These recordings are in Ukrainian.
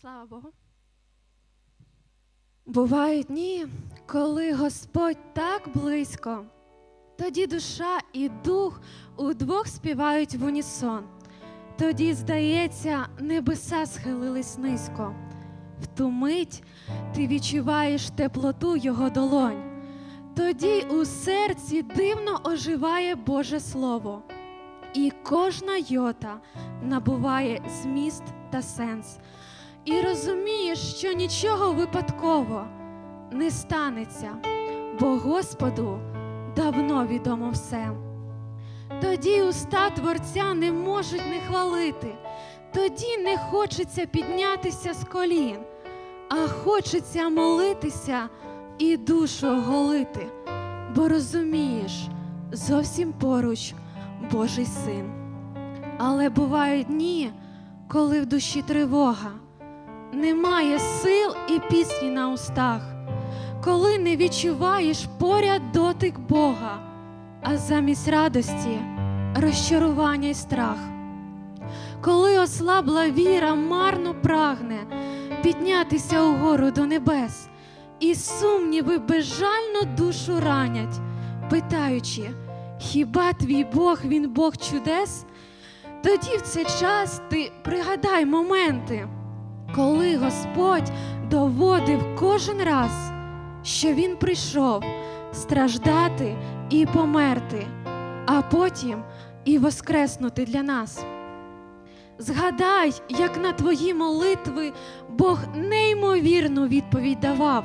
Слава Богу. Бувають дні, коли Господь так близько, тоді душа і дух удвох співають в унісон. Тоді, здається, небеса схилились низько. В ту мить ти відчуваєш теплоту Його долонь. Тоді у серці дивно оживає Боже Слово, і кожна йота набуває зміст та сенс. І розумієш, що нічого випадково не станеться, бо Господу давно відомо все. Тоді уста Творця не можуть не хвалити, тоді не хочеться піднятися з колін, а хочеться молитися і душу оголити, бо розумієш, зовсім поруч Божий син. Але бувають дні, коли в душі тривога, немає сил і пісні на устах, коли не відчуваєш поряд дотик Бога, а замість радості розчарування й страх. Коли ослабла віра марно прагне піднятися угору до небес, і сумніви безжально душу ранять, питаючи, хіба твій Бог він Бог чудес? Тоді в цей час ти пригадай моменти, коли Господь доводив кожен раз, що Він прийшов страждати і померти, а потім і воскреснути для нас. Згадай, як на твої молитви Бог неймовірну відповідь давав,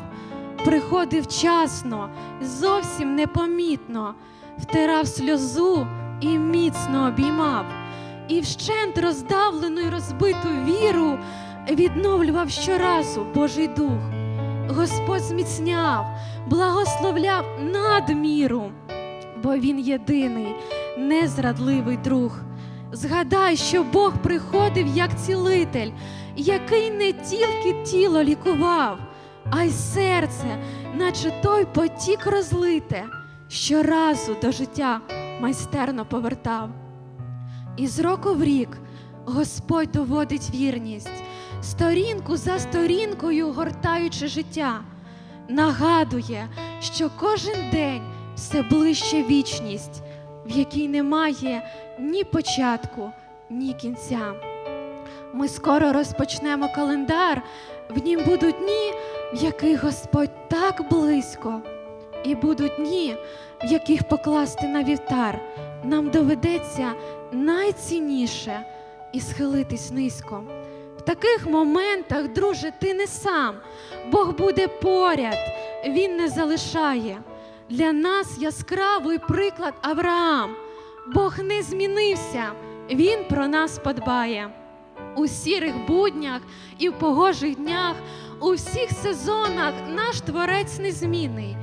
приходив вчасно, зовсім непомітно, втирав сльозу і міцно обіймав, і вщент роздавлену й розбиту віру відновлював щоразу Божий Дух. Господь зміцняв, благословляв надміру, бо Він єдиний, незрадливий друг. Згадай, що Бог приходив як цілитель, який не тільки тіло лікував, а й серце, наче той потік розлите, щоразу до життя майстерно повертав. І з року в рік Господь доводить вірність, сторінку за сторінкою гортаючи життя, нагадує, що кожен день все ближче вічність, в якій немає ні початку, ні кінця. Ми скоро розпочнемо календар, в нім будуть дні, в яких Господь так близько, і будуть дні, в яких покласти на вівтар. Нам доведеться найцінніше і схилитись низько. В таких моментах, друже, ти не сам. Бог буде поряд, Він не залишає. Для нас яскравий приклад Авраам. Бог не змінився, Він про нас подбає. У сірих буднях і в погожих днях, у всіх сезонах наш творець незмінний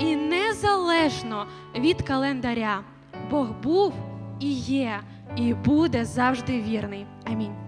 і незалежно від календаря. Бог був і є, і буде завжди вірний. Амінь.